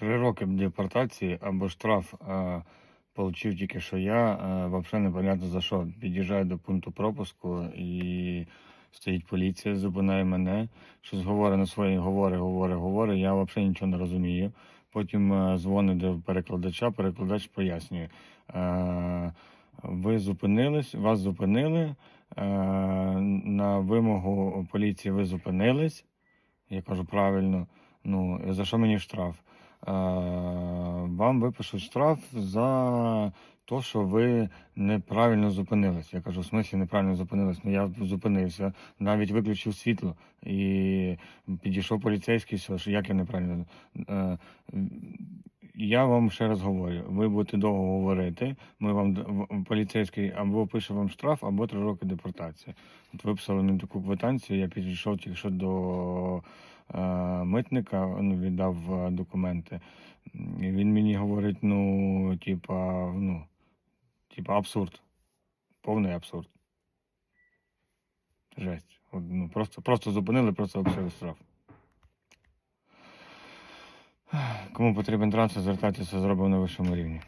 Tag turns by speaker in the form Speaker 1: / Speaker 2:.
Speaker 1: Три роки депортації або штраф е, получив тільки що я. Е, взагалі непонятно за що. Під'їжджаю до пункту пропуску і стоїть поліція, зупиняє мене. Щось говорить на своїй говори, говори, говори. Я взагалі нічого не розумію. Потім дзвонить до перекладача, перекладач пояснює. Е, ви зупинились, вас зупинили. Е, на вимогу поліції ви зупинились. Я кажу правильно. Ну, за що мені штраф? Е, вам випишуть штраф за те, що ви неправильно зупинились. Я кажу, в смислі неправильно зупинились. Ну я зупинився, навіть виключив світло і підійшов поліцейський, що як я неправильно. Е, я вам ще раз говорю, ви будете довго говорити. Ми вам поліцейський або пише вам штраф, або три роки депортації. От виписали мені таку квитанцію, я підійшов тільки що до митника, ну, віддав е, документи. Він мені говорить, ну, типа, ну, типа абсурд. Повний абсурд. Жесть. От, ну, просто, просто зупинили, просто обсили штраф. Кому потрібен транспорт, звертайтеся, зробимо на вищому рівні.